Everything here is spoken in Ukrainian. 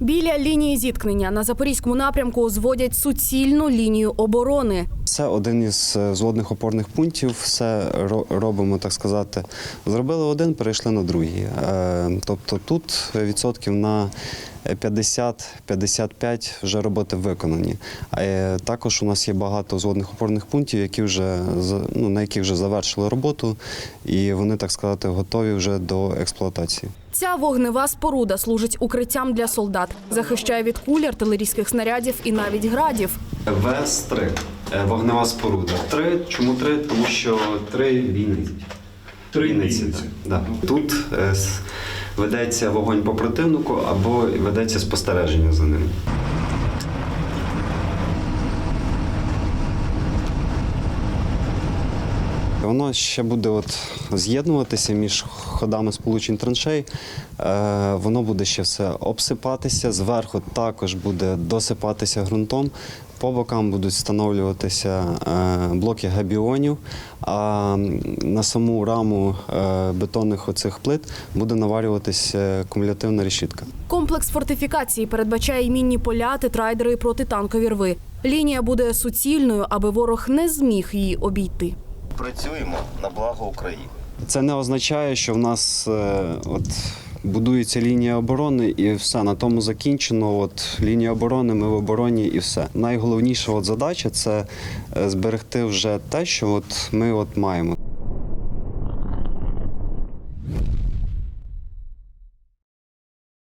Біля лінії зіткнення на запорізькому напрямку зводять суцільну лінію оборони. Це один із е, зводних опорних пунктів. Все робимо, так сказати. Зробили один, перейшли на другий. Е, Тобто тут відсотків на 50-55 вже роботи виконані. Е, Також у нас є багато зводних опорних пунктів, які вже ну, на яких вже завершили роботу, і вони, так сказати, готові вже до експлуатації. Ця вогнева споруда служить укриттям для солдат, захищає від куль, артилерійських снарядів і навіть градів. ВС-3 вогнева споруда. Три. Чому три? Тому що три війниці. Так. Да. Тут е, ведеться вогонь по противнику або ведеться спостереження за ним. Воно ще буде от з'єднуватися між ходами сполучень траншей. Е, воно буде ще все обсипатися. Зверху також буде досипатися ґрунтом. По бокам будуть встановлюватися е, блоки габіонів, а на саму раму е, бетонних оцих плит буде наварюватися кумулятивна решітка. Комплекс фортифікації передбачає й мінні поля, тетрайдери і протитанкові рви. Лінія буде суцільною, аби ворог не зміг її обійти. Працюємо на благо України. Це не означає, що в нас е, от будується лінія оборони і все на тому закінчено. От лінія оборони, ми в обороні і все. Найголовніша от задача це е, зберегти вже те, що от ми от маємо.